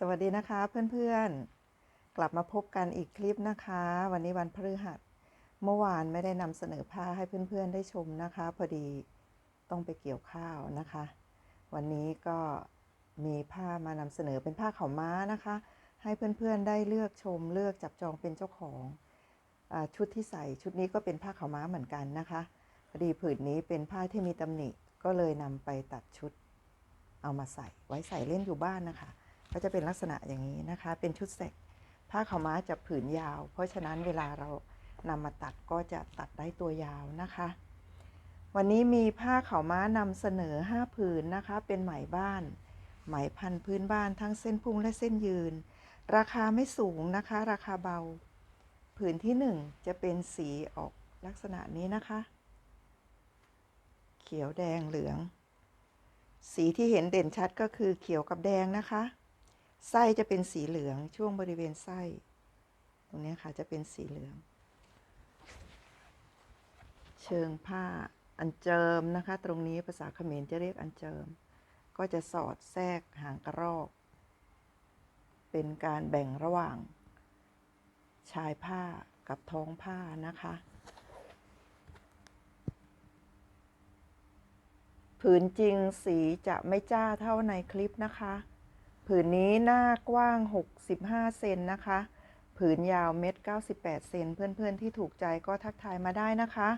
สวัสดีนะคะเพื่อนๆ กลับมาพบกันอีกคลิปนะคะ วันนี้วันพฤหัส เมื่อวานไม่ได้นำเสนอผ้าให้เพื่อนๆได้ชมนะคะ พอดีต้องไปเกี่ยวข้าวนะคะ วันนี้ก็มีผ้ามานำเสนอเป็นผ้าขาวม้านะคะ ให้เพื่อนๆได้เลือกชมเลือกจับจองเป็นเจ้าของอชุดที่ใส่ชุดนี้ก็เป็นผ้าขาวม้าเหมือนกันนะคะพอดีผืนนี้เป็นผ้าที่มีตำหนิก็เลยนำไปตัดชุด เอามาใส่ไว้ใส่เล่นอยู่บ้านนะคะ ก็จะเป็นลักษณะอย่างนี้นะคะ เป็นชุดเสกผ้าขาวม้าจะผืนยาว เพราะฉะนั้นเวลาเรานำมาตัดก็จะตัดได้ตัวยาวนะคะ วันนี้มีผ้าขาวม้านำเสนอ 5 ผืนนะคะ เป็นไหมบ้าน ไหมพันพื้นบ้านทั้งเส้นพุ่งและเส้นยืน ราคาไม่สูงนะคะ ราคาเบา ผืนที่ 1 จะเป็นสีออกลักษณะนี้นะคะ เขียวแดงเหลือง สีที่เห็นเด่นชัดก็คือเขียวกับแดงนะคะ ไส้จะเป็นสีเหลืองช่วงบริเวณไส้ ตรงนี้ค่ะจะเป็นสีเหลือง เชิงผ้าอันเจิมนะคะ ตรงนี้ภาษาเขมรจะเรียกอันเจิม ก็จะสอดแทรกหางกระรอก เป็นการแบ่งระหว่าง ชายผ้ากับท้องผ้านะคะผืนจริงสีจะไม่จ้าเท่าในคลิปนะคะ ผืนนี้หน้ากว้าง 65 เซนนะคะ ผืนยาวเม็ด98 เซน เพื่อนๆที่ถูกใจก็ทักทายมาได้นะคะ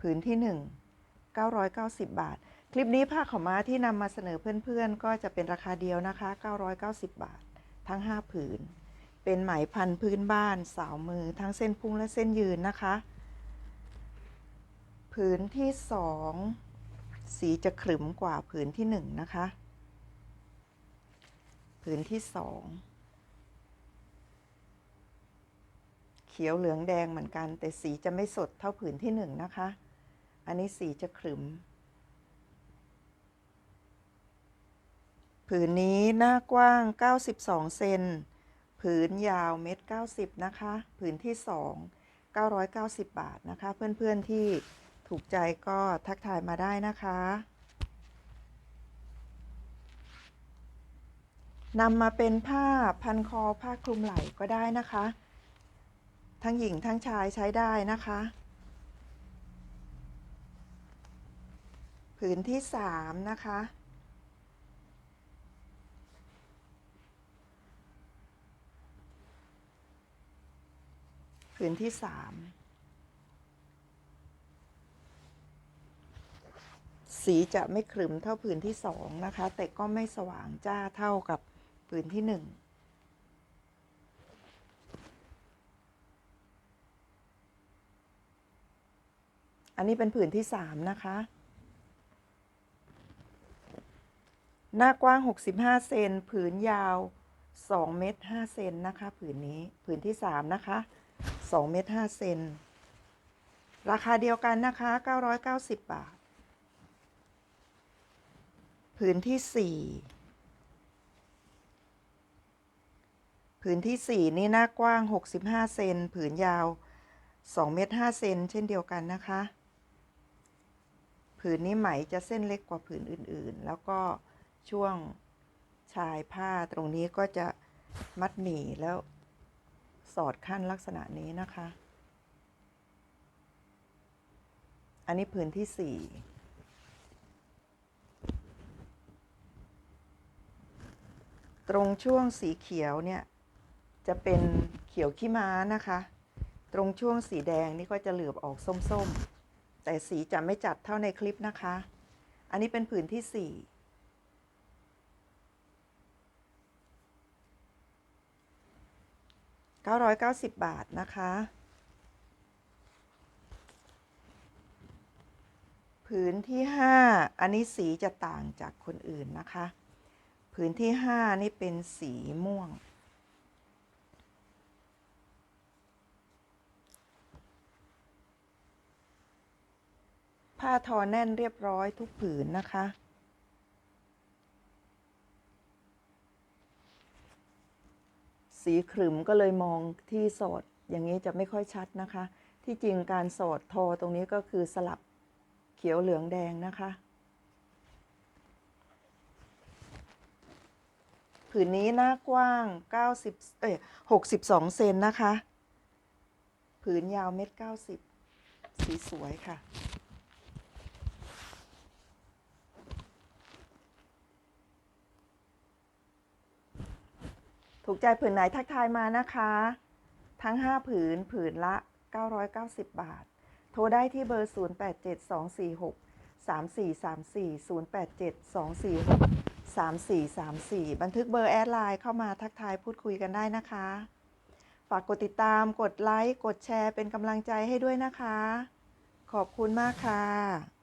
ผืนที่ 1 990 บาท คลิปนี้ผ้าขาวม้าที่นำมาเสนอเพื่อนๆ ก็จะเป็นราคาเดียวนะคะ 990 บาท ทั้ง 5 ผืน เป็นไหมพันพื้นบ้านสาวมือทั้งเส้นพุ่งและเส้นยืนนะคะ ผืนที่ 2 สีจะขรึมกว่าผืนที่ 1 นะคะ ผืนที่2เขียวเหลืองแดงเหมือนกัน แต่สีจะไม่สดเท่าผืนที่1นะคะ อันนี้สีจะขรึม ผืนนี้หน้ากว้าง 92 เซนผืนยาวเม็ด90 นะคะ ผืนที่2 990 บาทนะคะ เพื่อนๆที่ถูกใจก็ทักทายมาได้นะคะ นำมาเป็นผ้าพันคอผ้าคลุมไหล่ก็ได้นะคะ ทั้งหญิงทั้งชายใช้ได้นะคะ ผืนที่สามนะคะ ผืนที่สามสีจะไม่ขรึมเท่าผืนที่สองนะคะ แต่ก็ไม่สว่างจ้าเท่ากับ ผืนที่หนึ่งอันนี้เป็นผืนที่สามนะคะ หน้ากว้าง 65 เซน ผืนยาว 2 เมตร 5 เซนนะคะ ผืนนี้ ผืนที่3นะคะ 2 เมตร 5 เซน ราคาเดียวกันนะคะ 990 บาท ผืนที่4 ผืนที่ 4 นี่หน้ากว้าง 65 เซน ผืนยาว 2 เมตร 5 เซน เช่นเดียวกันนะคะ ผืนนี้ไหมจะเส้นเล็กกว่าผืนอื่นๆ แล้วก็ช่วงชายผ้าตรงนี้ก็จะมัดหมี่แล้วสอดขั้นลักษณะนี้นะคะ อันนี้ผืนที่สี่ตรงช่วงสีเขียวเนี่ย จะเป็นเขียวขี้ม้านะคะ ตรงช่วงสีแดงนี่ก็จะเหลือบออกส้มๆ แต่สีจะไม่จัดเท่าในคลิปนะคะ อันนี้เป็นผืนที่สี่990บาทนะคะ ผืนที่5อันนี้สีจะต่างจากคนอื่นนะคะ ผืนที่5นี่เป็นสีม่วง ผ้าทอแน่นเรียบร้อยทุกผืนนะคะ สีขรึมก็เลยมองที่โสดอย่างนี้จะไม่ค่อยชัดนะคะ ที่จริงการโสดทอตรงนี้ก็คือสลับเขียวเหลืองแดงนะคะผผืนนี้หน้ากว้าง 90 เอ้ย62 เซนนะคะ ผืนยาวเม็ด90 สีสวยค่ะ ถูกใจผืนไหนทักทายมานะคะ ทั้ง 5 ผืนผืนละ 990 บาท โทรได้ที่เบอร์ 087246 3434 087246 3434 บันทึกเบอร์แอดไลน์เข้ามาทักทายพูดคุยกันได้นะคะ ฝากกดติดตามกดไลค์ กดแชร์เป็นกำลังใจให้ด้วยนะคะ ขอบคุณมากค่ะ